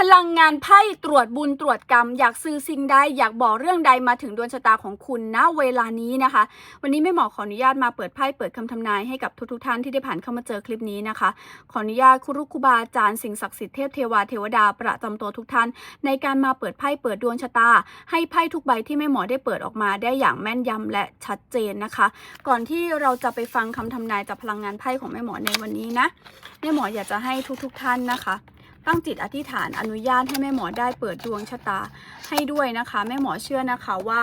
พลังงานไพ่ตรวจบุญตรวจกรรม อยากซื้อสิ่งใดอยากบอกเรื่องใดมาถึงดวงชะตาของคุณณเวลานี้นะคะ วันนี้แม่หมอขออนุญาตมาเปิดไพ่เปิดคำทำนายให้กับทุกๆท่านที่ได้ผ่านเข้ามาเจอคลิปนี้นะคะ ขออนุญาตครูครูบาอาจารย์สิ่งศักดิ์สิทธิ์เทพเทวาเทวดาประจำตัวทุกท่าน ในการมาเปิดไพ่เปิดดวงชะตา ให้ไพ่ทุกใบที่แม่หมอได้เปิดออกมาได้อย่างแม่นยำและชัดเจนนะคะ ก่อนที่เราจะไปฟังคำทำนายจากพลังงานไพ่ของแม่หมอในวันนี้นะแม่หมออยากจะให้ทุกๆท่านนะคะ ตั้งจิตอธิษฐานอนุญาตให้แม่หมอได้เปิดดวงชะตาให้ด้วยนะคะ แม่หมอเชื่อนะคะว่า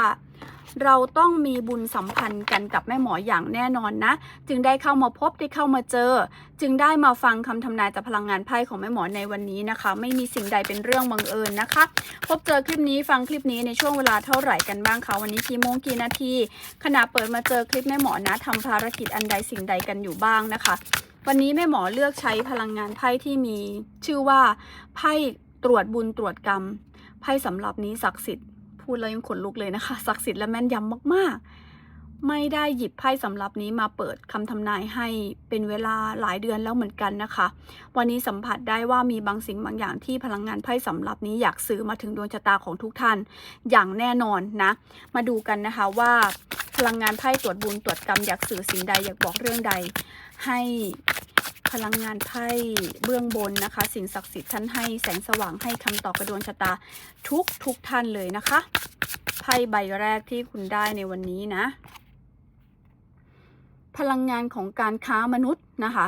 เราต้องมีบุญสัมพันธ์กันกับแม่หมออย่างแน่นอนนะ จึงได้เข้ามาพบได้เข้ามาเจอ จึงได้มาฟังคำทำนายจากพลังงานไพ่ของแม่หมอในวันนี้นะคะ ไม่มีสิ่งใดเป็นเรื่องบังเอิญนะคะ พบเจอคลิปนี้ฟังคลิปนี้ในช่วงเวลาเท่าไหร่กันบ้างคะวันนี้กี่โมงกี่นาทีขณะเปิดมาเจอคลิปแม่หมอนะทำภารกิจอันใดสิ่งใดกันอยู่บ้างนะคะ วันนี้แม่หมอเลือกใช้พลังงานไพ่ที่มี ชื่อว่าไพ่ตรวจบุญตรวจกรรม ไพ่สำหรับนี้ศักดิ์สิทธิ์พูดแล้วยังขนลุกเลยนะคะศักดิ์สิทธิ์และแม่นยำมากๆ ไม่ได้หยิบไพ่สำหรับนี้มาเปิดคำทำนายให้เป็นเวลาหลายเดือนแล้วเหมือนกันนะคะ วันนี้สัมผัสได้ว่ามีบางสิ่งบางอย่างที่พลังงานไพ่สำหรับนี้อยากสื่อมาถึงดวงชะตาของทุกท่าน อย่างแน่นอนนะ มาดูกันนะคะว่า พลังงานไพ่ตรวจบุญตรวจกรรมอยากสื่อสิ่งใดอยากบอกเรื่องใด ให้พลังงานไพ่เบื้องบนนะคะ สิ่งศักดิ์สิทธิ์ท่านให้แสงสว่างให้คำตอบกระดวงชะตาทุกทุกท่านเลยนะคะ ไพ่ใบแรกที่คุณได้ในวันนี้นะ พลังงานของการค้ามนุษย์นะคะ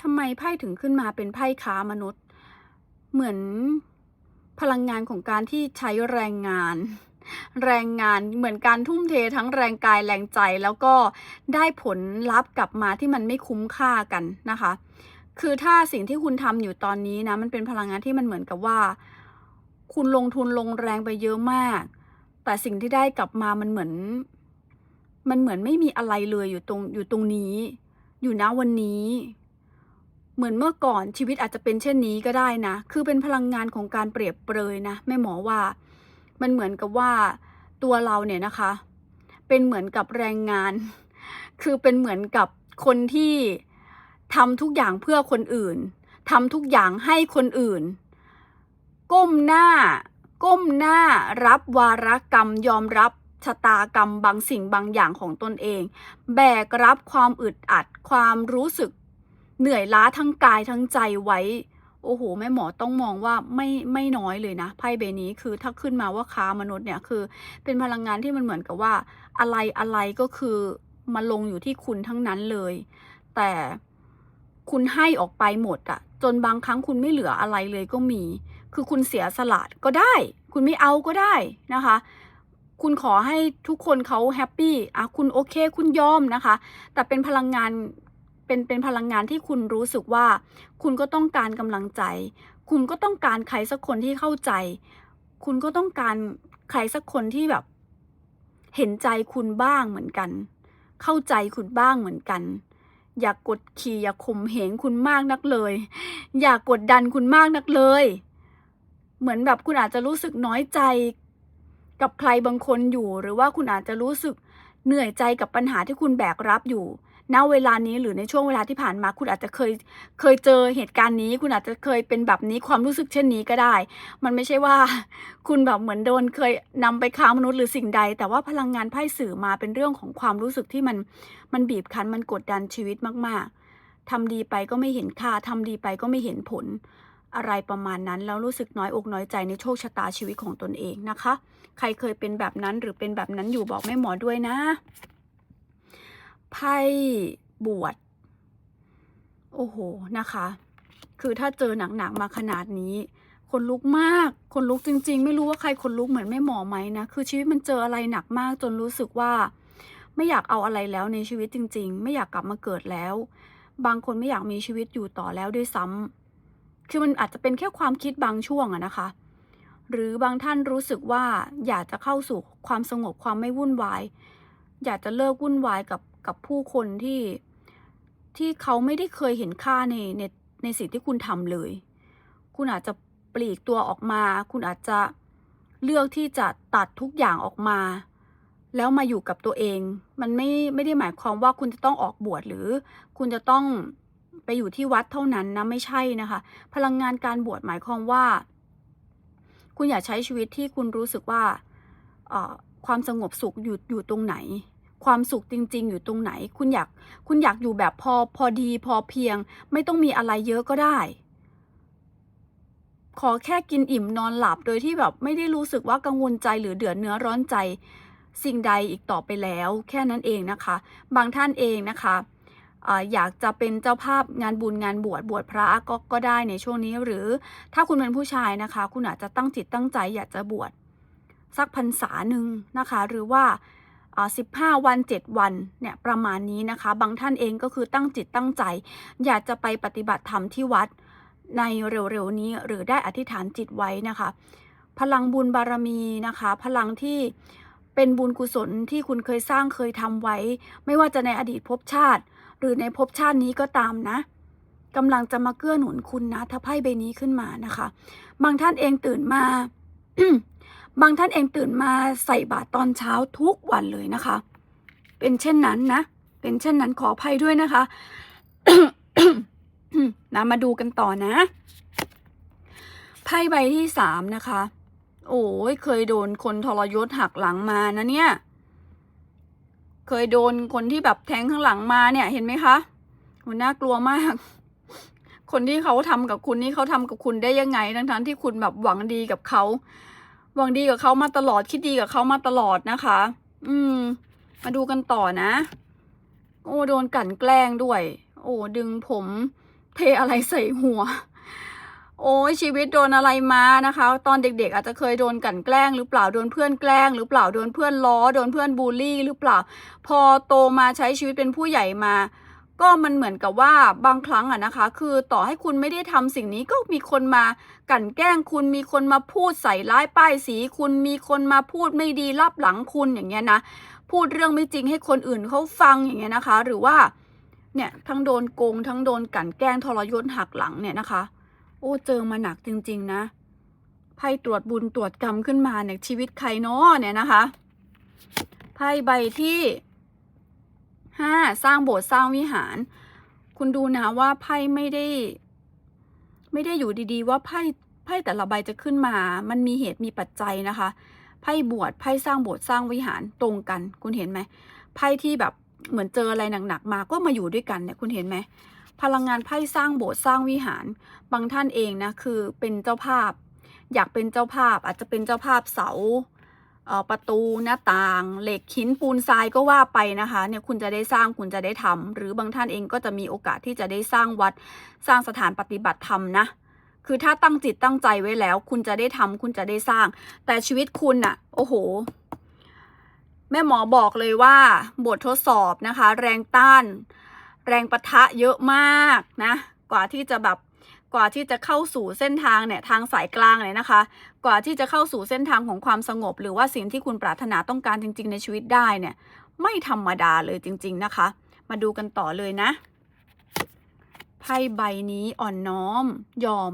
ทำไมไพ่ถึงขึ้นมาเป็นไพ่ค้ามนุษย์ เหมือนพลังงานของการที่ใช้แรงงาน แรงงานเหมือนการทุ่มเททั้งแรงกายแรงใจแล้วก็ได้ผลลัพธ์กลับมาที่มันไม่คุ้มค่ากันนะคะ คือถ้าสิ่งที่คุณทำอยู่ตอนนี้นะมันเป็นพลังงานที่มันเหมือนกับว่า คุณลงทุนลงแรงไปเยอะมาก แต่สิ่งที่ได้กลับมามันเหมือน มันเหมือนไม่มีอะไรเลยอยู่ตรงอยู่ตรงนี้ อยู่นะวันนี้เหมือนเมื่อก่อนชีวิตอาจจะเป็นเช่นนี้ก็ได้นะ คือเป็นพลังงานของการเปรียบเปรยนะแม่หมอว่า มันเหมือนกับว่าตัวเราเนี่ยนะคะ เป็นเหมือนกับแรงงาน คือเป็นเหมือนกับคนที่ทำทุกอย่างเพื่อคนอื่นทำทุกอย่างให้คนอื่น ก้มหน้า ก้มหน้ารับวารกรรมยอมรับชะตากรรมบางสิ่งบางอย่างของตนเอง แบกรับความอึดอัดความรู้สึก เหนื่อยล้าทั้งกายทั้งใจไว้ โอ้โห แม่หมอต้องมองว่าไม่ไม่น้อยเลยนะไพ่ใบนี้คือถ้าขึ้นมาว่าค้ามนุษย์เนี่ยคือ เป็นพลังงานที่มันเหมือนกับว่า อะไรอะไรก็คือมาลงอยู่ที่คุณทั้งนั้นเลย แต่คุณให้ออกไปหมดอะจนบางครั้งคุณไม่เหลืออะไรเลยก็มี คือคุณเสียสละก็ได้ คุณไม่เอาก็ได้นะคะ คุณขอให้ทุกคนเขาแฮปปี้อะคุณโอเค คุณยอมนะคะ แต่เป็นพลังงาน เป็นเป็นพลังงานที่คุณรู้สึกว่า คุณก็ต้องการกำลังใจ คุณก็ต้องการใครสักคนที่เข้าใจ คุณก็ต้องการใครสักคนที่แบบ เห็นใจคุณบ้างเหมือนกัน เข้าใจคุณบ้างเหมือนกัน อย่ากกดขี่อย่าข่มเหงคุณมากนักเลย อย่ากกดดันคุณมากนักเลย เหมือนแบบคุณอาจจะรู้สึกน้อยใจกับใครบางคนอยู่ หรือว่าคุณอาจจะรู้สึกเหนื่อยใจกับปัญหาที่คุณแบกรับอยู่ ณเวลานี้หรือในช่วงเวลาที่ผ่านมาคุณอาจจะเคยเคยเจอเหตุการณ์นี้ คุณอาจจะเคยเป็นแบบนี้ความรู้สึกเช่นนี้ก็ได้ มันไม่ใช่ว่า คุณแบบเหมือนโดนเคยนำไปค้ามนุษย์หรือสิ่งใด แต่ว่าพลังงานไพ่สื่อมาเป็นเรื่องของความรู้สึกที่มันมันบีบคั้นมันกดดันชีวิตมาก ๆทำดีไปก็ไม่เห็นค่าทำดีไปก็ไม่เห็นผลอะไรประมาณนั้นแล้วรู้สึกน้อยอกน้อยใจในโชคชะตาชีวิตของตนเองนะคะ ใครเคยเป็นแบบนั้นหรือเป็นแบบนั้นอยู่บอกแม่หมอด้วยนะ ไพ่บวชโอ้โหนะคะ คือถ้าเจอหนักๆมาขนาดนี้ คนลุกมาก คนลุกจริง ๆ ไม่รู้ว่าใครคนลุกเหมือนแม่หมอไหมนะ คือชีวิตมันเจออะไรหนักมากจนรู้สึกว่า ไม่อยากเอาอะไรแล้วในชีวิตจริง ๆ ไม่อยากกลับมาเกิดแล้ว บางคนไม่อยากมีชีวิตอยู่ต่อแล้วด้วยซ้ำคือมันอาจจะเป็นแค่ความคิดบางช่วงอะนะคะ หรือบางท่านรู้สึกว่าอยากจะเข้าสู่ความสงบความไม่วุ่นวาย อยากจะเลิกวุ่นวายกับ กับผู้คนที่ที่เขาไม่ได้เคยเห็นค่าในในในสิ่งที่คุณทำเลย คุณอาจจะปลีกตัวออกมา คุณอาจจะเลือกที่จะตัดทุกอย่างออกมา แล้วมาอยู่กับตัวเอง มันไม่ไม่ได้หมายความว่าคุณจะต้องออกบวชหรือ คุณจะต้องไปอยู่ที่วัดเท่านั้นนะไม่ใช่นะคะ พลังงานการบวชหมายความว่า คุณอยากใช้ชีวิตที่คุณรู้สึกว่าความสงบสุขอยู่อยู่ตรงไหน ความสุขจริง ๆ อยู่ตรงไหน คุณอยากคุณอยากอยู่แบบพอพอดีพอเพียง ไม่ต้องมีอะไรเยอะก็ได้ ขอแค่กินอิ่มนอนหลับโดยที่แบบไม่ได้รู้สึกว่ากังวลใจหรือเดือดเนื้อร้อนใจ สิ่งใดอีกต่อไปแล้ว แค่นั้นเองนะคะ บางท่านเองนะคะอยากจะเป็นเจ้าภาพงานบุญงานบวชบวชพระก็ก็ได้ในช่วงนี้ หรือถ้าคุณเป็นผู้ชายนะคะ คุณอาจจะตั้งจิตตั้งใจอยากจะบวชสักพรรษาหนึ่งนะคะ หรือว่า 15 วัน 7 วันเนี่ยประมาณนี้นะคะ บางท่านเองก็คือตั้งจิตตั้งใจ อยากจะไปปฏิบัติธรรมที่วัดในเร็วๆนี้หรือได้อธิษฐานจิตไว้นะคะ พลังบุญบารมีนะคะ พลังที่เป็นบุญกุศลที่คุณเคยสร้างเคยทำไว้ ไม่ว่าจะในอดีตภพชาติ หรือในภพชาตินี้ก็ตามนะกำลังจะมาเกื้อหนุนคุณนะถ้าไพ่ใบนี้ขึ้นมานะคะ บางท่านเองตื่นมา บางท่านเองตื่นมาใส่บาตรตอนเช้าทุกวันเลยนะคะ เป็นเช่นนั้นนะ เป็นเช่นนั้นขออภัยด้วยนะคะนะมาดูกันต่อนะไพ่ใบที่สามนะคะ โอ้ยเคยโดนคนทรยศหักหลังมานะเนี่ย เคยโดนคนที่แบบแทงข้างหลังมาเนี่ย เห็นไหมคะโหน่ากลัวมาก คนที่เขาทำกับคุณนี่เขาทำกับคุณได้ยังไง ทั้งๆที่คุณแบบหวังดีกับเขา หวังดีกับเขามาตลอดคิดดีกับเขามาตลอดนะคะ อืม มาดูกันต่อนะ โอ้โดนกลั่นแกล้งด้วย โอ้ดึงผมเทอะไรใส่หัว โอ้ยชีวิตโดนอะไรมานะคะ ตอนเด็ก ๆ อาจจะเคยโดนกลั่นแกล้งหรือเปล่าโดนเพื่อนแกล้ง หรือเปล่าโดนเพื่อนล้อโดนเพื่อนบูลลี่ หรือเปล่า พอโตมาใช้ชีวิตเป็นผู้ใหญ่มา ก็มันเหมือนกับว่าบางครั้งอะนะคะ คือต่อให้คุณไม่ได้ทำสิ่งนี้ก็มีคนมากลั่นแกล้งคุณมีคนมาพูดใส่ร้ายป้ายสีคุณมีคนมาพูดไม่ดีรับหลังคุณอย่างเงี้ยนะพูดเรื่องไม่จริงให้คนอื่นเขาฟังอย่างเงี้ยนะคะ หรือว่าเนี่ยทั้งโดนโกงทั้งโดนกลั่นแกล้งทรยศหักหลังเนี่ยนะคะ โอ้เจอมาหนักจริง ๆ นะไพ่ตรวจบุญตรวจกรรมขึ้นมาเนี่ยชีวิตใครเนาะเนี่ยนะคะไพ่ใบที่ ห้าสร้างโบสถ์สร้างวิหาร คุณดูนะว่าไพ่ไม่ได้ ไม่ได้อยู่ดีๆ ว่าไพ่ไพ่แต่ละใบจะขึ้นมา มันมีเหตุมีปัจจัยนะคะ ไพ่บวชไพ่สร้างโบสถ์สร้างวิหารตรงกัน คุณเห็นไหมไพ่ที่แบบเหมือนเจออะไรหนักๆมาก็มาอยู่ด้วยกันเนี่ยคุณเห็นไหมพลังงานไพ่สร้างโบสถ์สร้างวิหาร บางท่านเองนะคือเป็นเจ้าภาพ อยากเป็นเจ้าภาพอาจจะเป็นเจ้าภาพเสา ประตูหน้าต่าง เหล็กหินปูนทรายก็ว่าไปนะคะเนี่ยคุณจะได้สร้างคุณจะได้ทำหรือบางท่านเองก็จะมีโอกาสที่จะได้สร้างวัดสร้างสถานปฏิบัติธรรมนะคือถ้าตั้งจิตตั้งใจไว้แล้ว คุณจะได้ทำคุณจะได้สร้าง แต่ชีวิตคุณน่ะ โอ้โห แม่หมอบอกเลยว่า บททดสอบนะคะ แรงต้าน แรงปะทะเยอะมากนะ กว่าที่จะแบบ กว่าที่จะเข้าสู่เส้นทางเนี่ยทางสายกลางเลยนะคะ กว่าที่จะเข้าสู่เส้นทางของความสงบ หรือว่าสิ่งที่คุณปรารถนาต้องการจริง ๆ ในชีวิตได้เนี่ย ไม่ธรรมดาเลยจริง ๆนะคะ มาดูกันต่อเลยนะไพ่ใบนี้อ่อนน้อม ยอม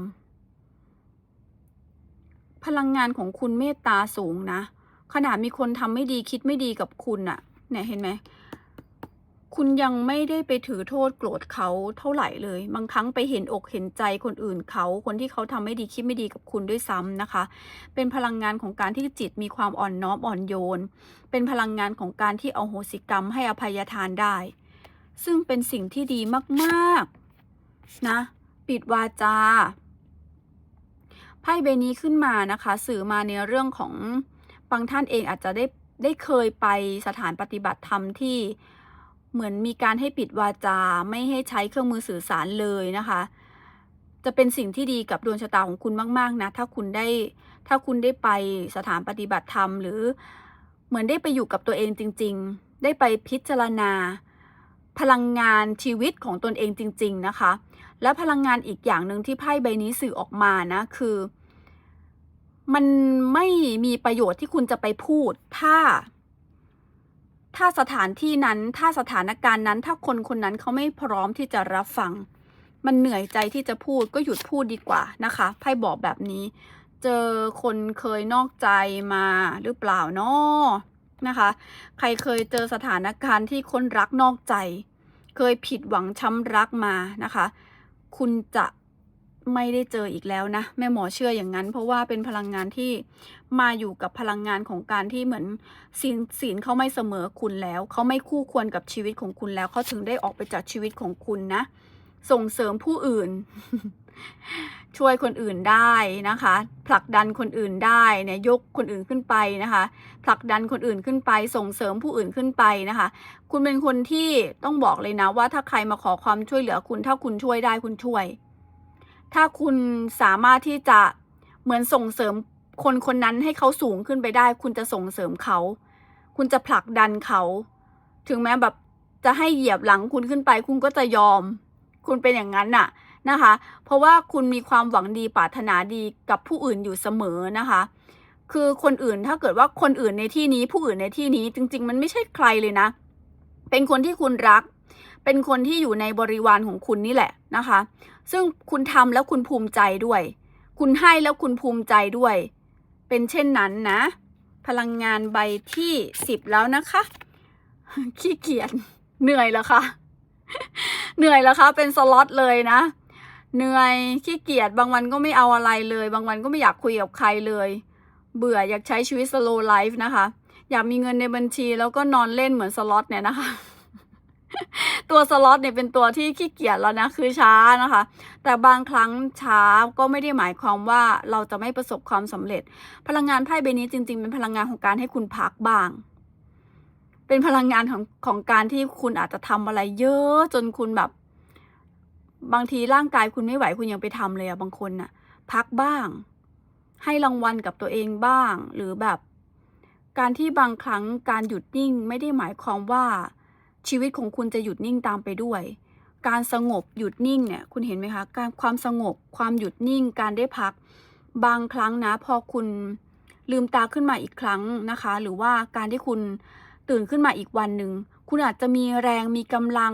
พลังงานของคุณเมตตาสูงนะ ขนาดมีคนทำไม่ดีคิดไม่ดีกับคุณอะเนี่ยเห็นไหม คุณยังไม่ได้ไปถือโทษโกรธเขาเท่าไหร่เลย บางครั้งไปเห็นอกเห็นใจคนอื่นเขา คนที่เขาทำไม่ดีคิดไม่ดีกับคุณด้วยซ้ำนะคะ เป็นพลังงานของการที่จิตมีความอ่อนน้อมอ่อนโยน เป็นพลังงานของการที่เอาโหสิกรรมให้อภัยทานได้ ซึ่งเป็นสิ่งที่ดีมากๆนะ ปิดวาจาไพ่ใบนี้ขึ้นมานะคะ สื่อมาในเรื่องของบางท่านเองอาจจะได้ได้เคยไปสถานปฏิบัติธรรมที่ เหมือนมีการให้ปิดวาจา ไม่ให้ใช้เครื่องมือสื่อสารเลยนะคะ จะเป็นสิ่งที่ดีกับดวงชะตาของคุณมาก ๆ นะ ถ้าคุณได้ ถ้าคุณได้ไปสถานปฏิบัติธรรม หรือเหมือนได้ไปอยู่กับตัวเองจริง ๆ ได้ไปพิจารณา พลังงานชีวิตของตนเองจริง ๆ นะคะ และพลังงานอีกอย่างหนึ่งที่ไพ่ใบนี้สื่อออกมานะคือ มันไม่มีประโยชน์ที่คุณจะไปพูด ถ้า ถ้าสถานที่นั้นถ้าสถานการณ์นั้น ถ้าคนคนนั้นเขาไม่พร้อมที่จะรับฟัง มันเหนื่อยใจที่จะพูดก็หยุดพูดดีกว่านะคะไพ่บอกแบบนี้ เจอคนเคยนอกใจมาหรือเปล่าเนาะนะคะ ใครเคยเจอสถานการณ์ที่คนรักนอกใจ เคยผิดหวังช้ำรักมานะคะ คุณจะ ไม่ได้เจออีกแล้วนะ แม่หมอเชื่ออย่างนั้น เพราะว่าเป็นพลังงานที่มาอยู่กับพลังงานของการที่เหมือนศีลศีลเขาไม่เสมอคุณแล้วเขาไม่คู่ควรกับชีวิตของคุณแล้วเขาถึงได้ออกไปจากชีวิตของคุณนะ ส่งเสริมผู้อื่น ช่วยคนอื่นได้นะคะ ผลักดันคนอื่นได้เนี่ยยกคนอื่นขึ้นไปนะคะ ผลักดันคนอื่นขึ้นไป ส่งเสริมผู้อื่นขึ้นไปนะคะ คุณเป็นคนที่ต้องบอกเลยนะว่าถ้าใครมาขอความช่วยเหลือคุณ ถ้าคุณช่วยได้คุณช่วย ถ้าคุณสามารถที่จะเหมือนส่งเสริมคนคนนั้นให้เขาสูงขึ้นไปได้ คุณจะส่งเสริมเขา คุณจะผลักดันเขา ถึงแม้แบบจะให้เหยียบหลังคุณขึ้นไป คุณก็จะยอม คุณเป็นอย่างนั้นน่ะนะคะ เพราะว่าคุณมีความหวังดีปรารถนาดีกับผู้อื่นอยู่เสมอนะคะ คือคนอื่นถ้าเกิดว่าคนอื่นในที่นี้ ผู้อื่นในที่นี้จริง ๆ มันไม่ใช่ใครเลยนะ เป็นคนที่คุณรัก เป็นคนที่อยู่ในบริวารของคุณนี่แหละนะคะ ซึ่งคุณทำแล้วคุณภูมิใจด้วย คุณให้แล้วคุณภูมิใจด้วย เป็นเช่นนั้นนะ พลังงานใบที่สิบแล้วนะคะ ขี้เกียจเหนื่อยแล้วคะเหนื่อยแล้วคะเป็นสล็อตเลยนะ เหนื่อยขี้เกียจบางวันก็ไม่เอาอะไรเลย บางวันก็ไม่อยากคุยกับใครเลย เบื่ออยากใช้ชีวิต slow life นะคะ อยากมีเงินในบัญชีแล้วก็นอนเล่นเหมือนสล็อตเนี่ยนะคะ ตัวสล็อตเนี่ยเป็นตัวที่ขี้เกียจแล้วนะคือช้านะคะ แต่บางครั้งช้าก็ไม่ได้หมายความว่าเราจะไม่ประสบความสำเร็จ พลังงานไพ่ใบนี้จริง ๆ เป็นพลังงานของการให้คุณพักบ้าง เป็นพลังงานของของการที่คุณอาจจะทำอะไรเยอะจนคุณแบบ บางทีร่างกายคุณไม่ไหวคุณยังไปทำเลยอะบางคนน่ะ พักบ้าง ให้รางวัลกับตัวเองบ้าง หรือแบบ การที่บางครั้งการหยุดนิ่งไม่ได้หมายความว่า ชีวิตของคุณจะหยุดนิ่งตามไปด้วย การสงบหยุดนิ่งเนี่ยคุณเห็นไหมคะการความสงบความหยุดนิ่งการได้พัก บางครั้งนะพอคุณลืมตาขึ้นมาอีกครั้งนะคะ หรือว่าการที่คุณตื่นขึ้นมาอีกวันหนึ่งคุณอาจจะมีแรงมีกำลัง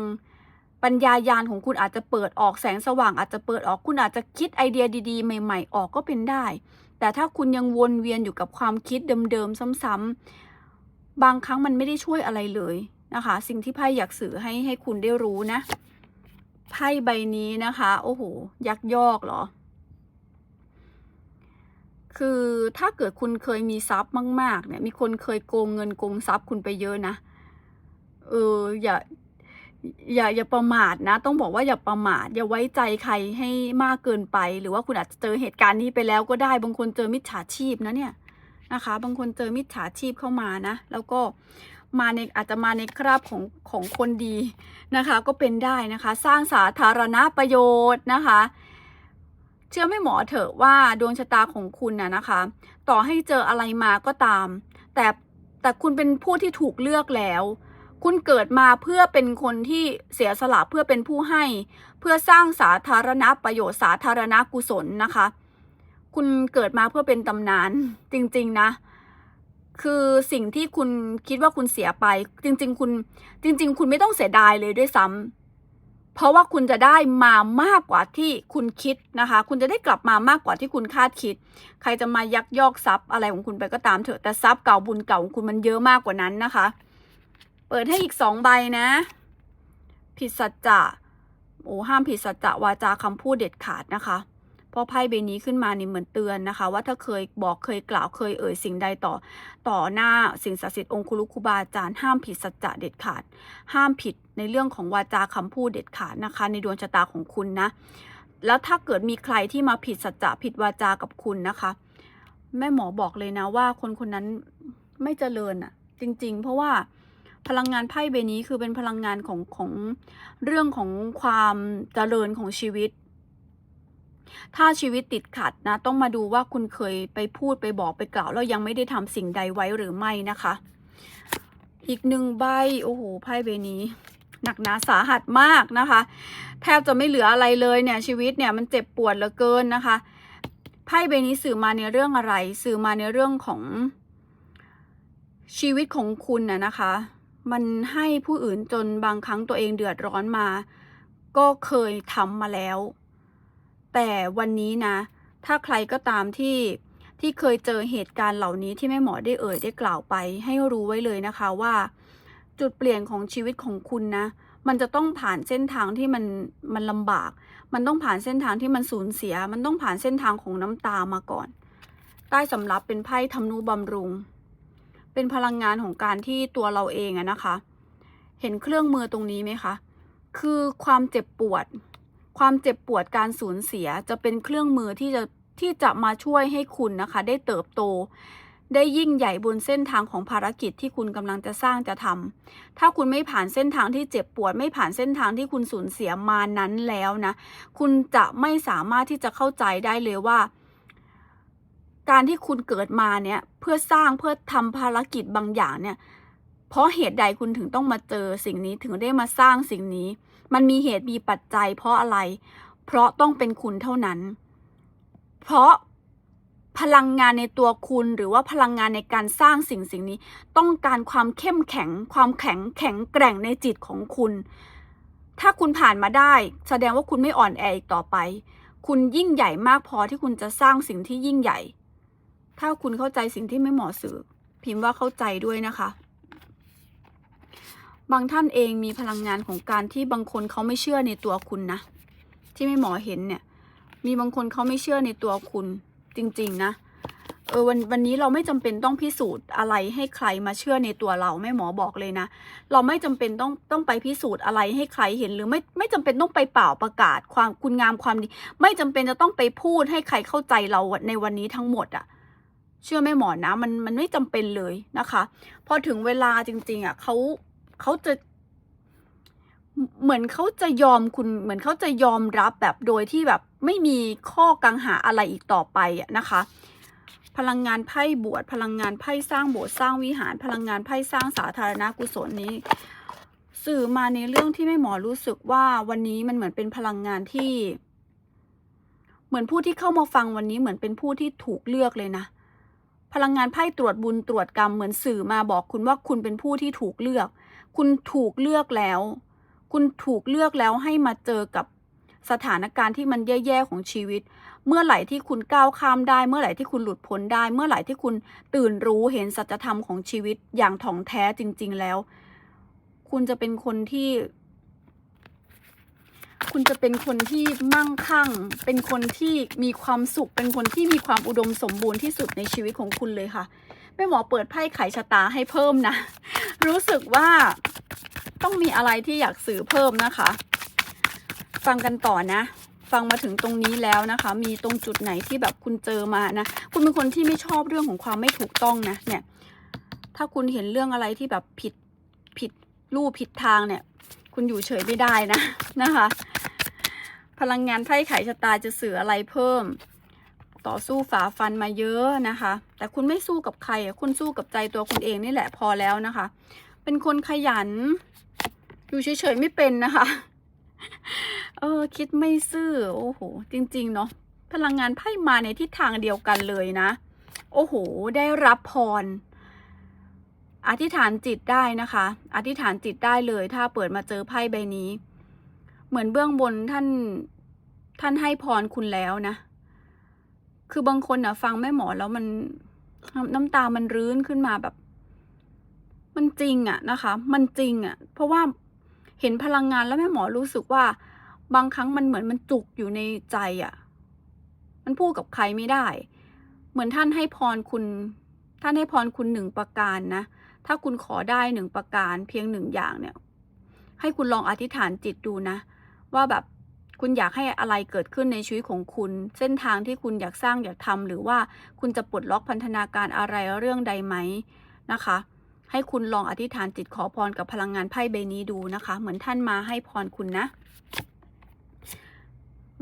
ปัญญายาณของคุณอาจจะเปิดออกแสงสว่างอาจจะเปิดออกคุณอาจจะคิดไอเดียดีๆ ใหม่ ๆ ออกก็เป็นได้ แต่ถ้าคุณยังวนเวียนอยู่กับความคิดเดิมๆ ซ้ำๆบางครั้งมันไม่ได้ช่วยอะไรเลย นะคะ สิ่งที่ไพ่อยากสื่อให้ให้คุณได้รู้นะ ไพ่ใบนี้นะคะ โอ้โห ยักยอกเหรอ คือถ้าเกิดคุณเคยมีทรัพย์มาก ๆ เนี่ย มีคนเคยโกงเงินโกงทรัพย์คุณไปเยอะนะ เออ อย่า อย่า อย่าประมาทนะ ต้องบอกว่าอย่าประมาท อย่าไว้ใจใครให้มากเกินไป หรือว่าคุณอาจจะเจอเหตุการณ์นี้ไปแล้วก็ได้ บางคนเจอมิจฉาชีพนะเนี่ยนะคะ บางคนเจอมิจฉาชีพเข้ามานะ แล้วก็ มาในอาจจะมาในคราบของของคนดีนะคะ ก็เป็นได้นะคะ สร้างสาธารณประโยชน์นะคะ เชื่อไม่หมอเถอะว่าดวงชะตาของคุณน่ะนะคะ ต่อให้เจออะไรมาก็ตาม แต่แต่คุณเป็นผู้ที่ถูกเลือกแล้ว คุณเกิดมาเพื่อเป็นคนที่เสียสละเพื่อเป็นผู้ให้ เพื่อสร้างสาธารณประโยชน์สาธารณกุศลนะคะ คุณเกิดมาเพื่อเป็นตำนานจริง ๆ นะ คือสิ่งที่คุณคิดว่าคุณเสียไป จริง ๆ คุณจริง ๆ คุณไม่ต้องเสียดายเลยด้วยซ้ำเพราะว่าคุณจะได้มามากกว่าที่คุณคิดนะคะ คุณจะได้กลับมามากกว่าที่คุณคาดคิด ใครจะมายักยอกทรัพย์อะไรของคุณไปก็ตามเถอะแต่ทรัพย์เก่าบุญเก่าของคุณมันเยอะมากกว่านั้นนะคะ เปิดให้อีกสองใบนะ ผิดสัจจะโอ้ห้ามผิดสัจจะวาจาคำพูดเด็ดขาดนะคะ พราะไพ่ใบนี้ขึ้นมานี่เหมือนเตือนนะคะ ว่าถ้าเคยบอกเคยกล่าวเคยเอ่ยสิ่งใดต่อ ต่อหน้าสิ่งศักดิ์สิทธิ์องคุลุคุบาอาจารย์ห้ามผิดสัจจะเด็ดขาด ห้ามผิดในเรื่องของวาจาคำพูดเด็ดขาดนะคะ ในดวงชะตาของคุณนะ แล้วถ้าเกิดมีใครที่มาผิดสัจจะผิดวาจากับคุณนะคะ แม่หมอบอกเลยนะว่าคนคนนั้นไม่เจริญอะจริง ๆ เพราะว่าพลังงานไพ่ใบนี้คือเป็นพลังงานของของเรื่องของความเจริญของชีวิต ถ้าชีวิตติดขัดนะ ต้องมาดูว่าคุณเคยไปพูดไปบอกไปกล่าว แล้วยังไม่ได้ทำสิ่งใดไว้หรือไม่นะคะ อีกหนึ่งใบ โอ้โหไพ่ใบนี้หนักหนาสาหัสมากนะคะ แทบจะไม่เหลืออะไรเลยเนี่ย ชีวิตเนี่ยมันเจ็บปวดเหลือเกินนะคะไพ่ใบนี้สื่อมาในเรื่องอะไร สื่อมาในเรื่องของชีวิตของคุณน่ะนะคะ มันให้ผู้อื่นจนบางครั้งตัวเองเดือดร้อนมา ก็เคยทำมาแล้ว แต่วันนี้นะ ถ้าใครก็ตามที่ที่เคยเจอเหตุการณ์เหล่านี้ที่แม่หมอได้เอ่ยได้กล่าวไป ให้รู้ไว้เลยนะคะว่า จุดเปลี่ยนของชีวิตของคุณนะ มันจะต้องผ่านเส้นทางที่มันมันลำบาก มันต้องผ่านเส้นทางที่มันสูญเสีย มันต้องผ่านเส้นทางของน้ำตามาก่อน ใต้สำรับเป็นไพ่ทำนูบำรุง เป็นพลังงานของการที่ตัวเราเองอะนะคะ เห็นเครื่องมือตรงนี้ไหมคะ คือความเจ็บปวด ความเจ็บปวดการสูญเสียจะเป็นเครื่องมือที่จะที่จะมาช่วยให้คุณนะคะ ได้เติบโต ได้ยิ่งใหญ่บนเส้นทางของภารกิจที่คุณกำลังจะสร้างจะทำถ้าคุณไม่ผ่านเส้นทางที่เจ็บปวด ไม่ผ่านเส้นทางที่คุณสูญเสียมานั้นแล้วนะ คุณจะไม่สามารถที่จะเข้าใจได้เลยว่า การที่คุณเกิดมาเนี่ยเพื่อสร้างเพื่อทำภารกิจบางอย่างเนี่ย เพราะเหตุใดคุณถึงต้องมาเจอสิ่งนี้ถึงได้มาสร้างสิ่งนี้ มันมีเหตุมีปัจจัย เพราะอะไร เพราะต้องเป็นคุณเท่านั้น เพราะพลังงานในตัวคุณหรือว่าพลังงานในการสร้างสิ่งสิ่งนี้ ต้องการความเข้มแข็ง ความแข็งแข็งแกร่งในจิตของคุณ ถ้าคุณผ่านมาได้ แสดงว่าคุณไม่อ่อนแออีกต่อไป คุณยิ่งใหญ่มากพอที่คุณจะสร้างสิ่งที่ยิ่งใหญ่ ถ้าคุณเข้าใจสิ่งที่ไม่เหมาะสื่อพิมพ์ว่าเข้าใจด้วยนะคะ บางท่านเองมีพลังงานของการที่บางคนเขาไม่เชื่อในตัวคุณนะ ที่ไม่หมอเห็นเนี่ย มีบางคนเขาไม่เชื่อในตัวคุณจริง ๆ นะเออวันวันนี้เราไม่จำเป็นต้องพิสูจน์อะไรให้ใครมาเชื่อในตัวเราแม่หมอบอกเลยนะ เราไม่จำเป็นต้องต้องไปพิสูจน์อะไรให้ใครเห็นหรือไม่ไม่จำเป็นต้องไปเป่าประกาศความคุณงามความดี ไม่จำเป็นจะต้องไปพูดให้ใครเข้าใจเราในวันนี้ทั้งหมดอะเชื่อแม่หมอนะ มันมันไม่จำเป็นเลยนะคะ พอถึงเวลาจริง ๆอะเขา เขาจะเหมือนเขาจะยอมคุณเหมือนเขาจะยอมรับแบบโดยที่แบบไม่มีข้อกังหาอะไรอีกต่อไปนะคะ พลังงานไพ่บวชพลังงานไพ่สร้างโบสถ์สร้างวิหาร พลังงานไพ่สร้างสาธารณกุศลนี้ สื่อมาในเรื่องที่แม่หมอรู้สึกว่าวันนี้มันเหมือนเป็นพลังงานที่ เหมือนผู้ที่เข้ามาฟังวันนี้เหมือนเป็นผู้ที่ถูกเลือกเลยนะพลังงานไพ่ตรวจบุญตรวจกรรมเหมือนสื่อมาบอกคุณว่าคุณเป็นผู้ที่ถูกเลือก คุณถูกเลือกแล้ว คุณถูกเลือกแล้วให้มาเจอกับสถานการณ์ที่มันแย่ๆของชีวิต เมื่อไหร่ที่คุณก้าวข้ามได้ เมื่อไหร่ที่คุณหลุดพ้นได้ เมื่อไหร่ที่คุณตื่นรู้เห็นสัจธรรมของชีวิตอย่างถ่องแท้จริง ๆแล้ว คุณจะเป็นคนที่ คุณจะเป็นคนที่มั่งคั่ง เป็นคนที่มีความสุข เป็นคนที่มีความอุดมสมบูรณ์ที่สุดในชีวิตของคุณเลยค่ะ แม่หมอเปิดไพ่ไขชะตาให้เพิ่มนะ รู้สึกว่าต้องมีอะไรที่อยากสื่อเพิ่มนะคะ ฟังกันต่อนะ ฟังมาถึงตรงนี้แล้วนะคะ มีตรงจุดไหนที่แบบคุณเจอมานะ คุณเป็นคนที่ไม่ชอบเรื่องของความไม่ถูกต้องนะ เนี่ย ถ้าคุณเห็นเรื่องอะไรที่แบบผิดผิดรูปผิดทางเนี่ย คุณอยู่เฉยไม่ได้นะนะคะ พลังงานไพ่ไขชะตาจะสื่ออะไรเพิ่ม ต่อสู้ฝ่าฟันมาเยอะนะคะ แต่คุณไม่สู้กับใครคุณสู้กับใจตัวคุณเองนี่แหละพอแล้วนะคะ เป็นคนขยัน อยู่เฉยๆไม่เป็นนะคะ เออ คิดไม่ซื่อโอ้โหจริง ๆ เนาะพลังงานไพ่มาในทิศทางเดียวกันเลยนะ โอ้โห ได้รับพร อธิษฐานจิตได้นะคะ อธิษฐานจิตได้เลย ถ้าเปิดมาเจอไพ่ใบนี้ เหมือนเบื้องบนท่านท่านให้พรคุณแล้วนะ คือบางคนนะฟังแม่หมอแล้วมันน้ำตามันรื้นขึ้นมาแบบ มันจริงอะนะคะ มันจริงอะเพราะว่าเห็นพลังงานแล้วแม่หมอรู้สึกว่า บางครั้งมันเหมือนมันจุกอยู่ในใจอะมันพูดกับใครไม่ได้ เหมือนท่านให้พรคุณ ท่านให้พรคุณหนึ่งประการนะถ้าคุณขอได้หนึ่งประการเพียงหนึ่งอย่างเนี่ย ให้คุณลองอธิษฐานจิตดูนะ ว่าแบบ คุณอยากให้อะไรเกิดขึ้นในชีวิตของคุณ เส้นทางที่คุณอยากสร้างอยากทำหรือว่าคุณจะปลดล็อกพันธนาการอะไรเรื่องใดไหมนะคะ ให้คุณลองอธิษฐานจิตขอพรกับพลังงานไพ่ใบนี้ดูนะคะ เหมือนท่านมาให้พรคุณนะ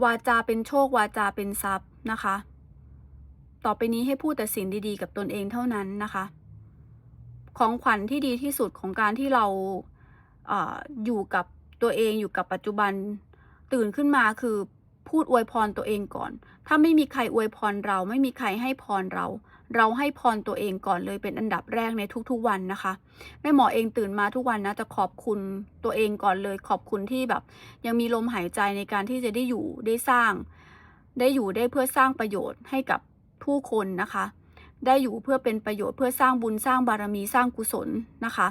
วาจาเป็นโชควาจาเป็นทรัพย์นะคะ ต่อไปนี้ให้พูดแต่สิ่งดีๆ กับตนเองเท่านั้นนะคะ ของขวัญที่ดีที่สุดของการที่เราออยู่กับตัวเองอยู่กับปัจจุบัน ตื่นขึ้นมาคือพูดอวยพรตัวเองก่อน ถ้าไม่มีใครอวยพรเรา ไม่มีใครให้พรเรา เราให้พรตัวเองก่อนเลยเป็นอันดับแรกในทุกๆวันนะคะแม่หมอเองตื่นมาทุกวันนะจะขอบคุณตัวเองก่อนเลย ขอบคุณที่แบบ ยังมีลมหายใจในการที่จะได้อยู่ได้สร้าง ได้อยู่ได้เพื่อสร้างประโยชน์ให้กับผู้คนนะคะ ได้อยู่เพื่อเป็นประโยชน์เพื่อสร้างบุญสร้างบารมีสร้างกุศลนะคะ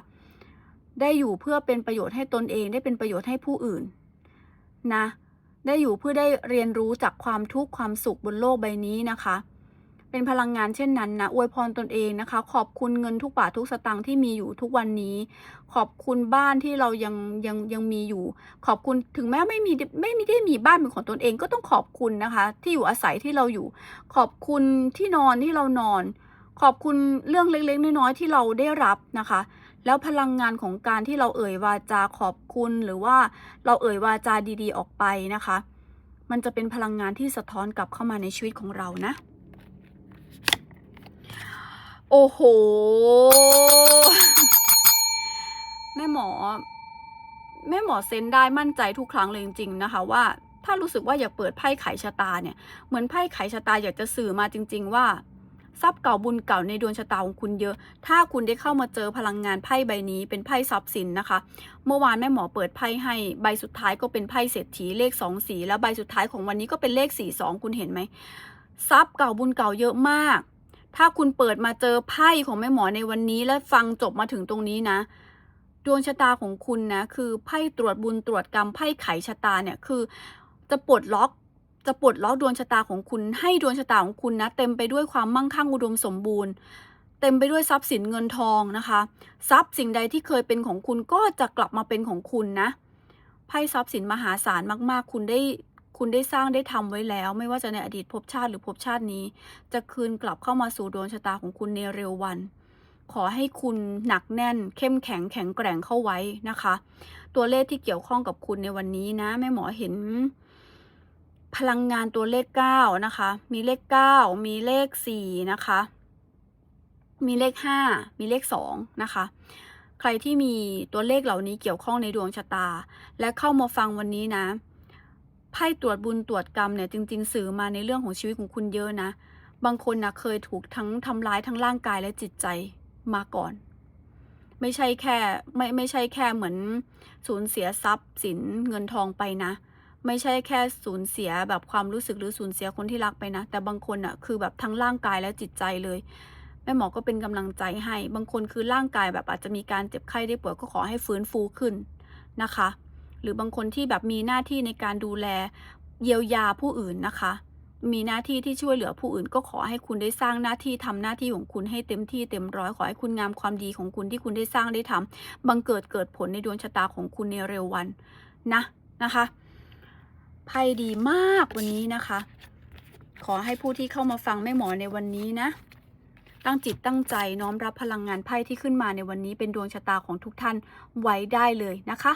ได้อยู่เพื่อเป็นประโยชน์ให้ตนเอง ได้เป็นประโยชน์ให้ผู้อื่น นะ ได้อยู่เพื่อได้เรียนรู้จากความทุกข์ความสุขบนโลกใบนี้นะคะ เป็นพลังงานเช่นนั้นนะอวยพรตนเองนะคะ ขอบคุณเงินทุกบาททุกสตางค์ที่มีอยู่ทุกวันนี้ ขอบคุณบ้านที่เรายังยังยังมีอยู่ ขอบคุณถึงแม้ไม่มีไม่มีได้มีบ้านเป็นของตนเองก็ต้องขอบคุณนะคะ ที่อยู่อาศัยที่เราอยู่ ขอบคุณที่นอนที่เรานอน ขอบคุณเรื่องเล็กๆน้อยๆที่เราได้รับนะคะ แล้วพลังงานของการที่เราเอ่ยวาจาขอบคุณหรือว่าเราเอ่ยวาจาดีๆ ออกไปนะคะ มันจะเป็นพลังงานที่สะท้อนกลับเข้ามาในชีวิตของเรานะ โอ้โห แม่หมอ แม่หมอเซนได้มั่นใจทุกครั้งเลยจริงๆนะคะว่า ถ้ารู้สึกว่าอยากเปิดไพ่ไขชะตาเนี่ย เหมือนไพ่ไขชะตาอยากจะสื่อมาจริง ๆ ว่า ทรัพย์เก่าบุญเก่าในดวงชะตาของคุณเยอะ ถ้าคุณได้เข้ามาเจอพลังงานไพ่ใบนี้เป็นไพ่ทรัพย์สินนะคะ เมื่อวานแม่หมอเปิดไพ่ให้ใบสุดท้ายก็เป็นไพ่เศรษฐีเลขสองสีแล้วใบสุดท้ายของวันนี้ก็เป็นเลขสี่สองคุณเห็นไหมทรัพย์เก่าบุญเก่าเยอะมาก ถ้าคุณเปิดมาเจอไพ่ของแม่หมอในวันนี้และฟังจบมาถึงตรงนี้นะดวงชะตาของคุณนะคือไพ่ตรวจบุญตรวจกรรมไพ่ไขชะตาเนี่ยคือจะปลดล็อก จะปลดล็อกดวงชะตาของคุณให้ดวงชะตาของคุณนะเต็มไปด้วยความมั่งคั่งอุดมสมบูรณ์ เต็มไปด้วยทรัพย์สินเงินทองนะคะทรัพย์สิ่งใดที่เคยเป็นของคุณก็จะกลับมาเป็นของคุณนะไพ่ทรัพย์สินมหาศาลมากๆ คุณได้คุณได้สร้างได้ทำไว้แล้ว ไม่ว่าจะในอดีตภพชาติหรือภพชาตินี้ จะคืนกลับเข้ามาสู่ดวงชะตาของคุณในเร็ววัน ขอให้คุณหนักแน่น เข้มแข็งแข็งแกร่งเข้าไว้นะคะ ตัวเลขที่เกี่ยวข้องกับคุณในวันนี้นะแม่หมอเห็น พลังงานตัวเลขเก้านะคะ มีเลขเก้ามีเลขสี่นะคะ มีเลขห้ามีเลขสองนะคะ ใครที่มีตัวเลขเหล่านี้เกี่ยวข้องในดวงชะตา และเข้ามาฟังวันนี้นะ ไพ่ตรวจบุญตรวจกรรมเนี่ยจริง ๆ สื่อมาในเรื่องของชีวิตของคุณเยอะนะ บางคนนะเคยถูกทั้งทำร้ายทั้งร่างกายและจิตใจมาก่อน ไม่ใช่แค่ไม่ไม่ใช่แค่เหมือนสูญเสียทรัพย์สินเงินทองไปนะ ไม่ใช่แค่สูญเสียแบบความรู้สึกหรือสูญเสียคนที่รักไปนะ แต่บางคนอะคือแบบทั้งร่างกายและจิตใจเลยแม่หมอก็เป็นกำลังใจให้ บางคนคือร่างกายแบบอาจจะมีการเจ็บไข้ได้ป่วยก็ขอให้ฟื้นฟูขึ้นนะคะ หรือบางคนที่แบบมีหน้าที่ในการดูแลเยียวยาผู้อื่นนะคะ มีหน้าที่ที่ช่วยเหลือผู้อื่น ก็ขอให้คุณได้สร้างหน้าที่ทำหน้าที่ของคุณให้เต็มที่เต็มร้อยขอให้คุณงามความดีของคุณที่คุณได้สร้างได้ทำบังเกิดเกิดผลในดวงชะตาของคุณในเร็ววันนะนะคะ ไพ่ดีมากวันนี้นะคะ ขอให้ผู้ที่เข้ามาฟังแม่หมอในวันนี้นะ ตั้งจิตตั้งใจน้อมรับพลังงานไพ่ที่ขึ้นมาในวันนี้เป็นดวงชะตาของทุกท่านไว้ได้เลยนะคะ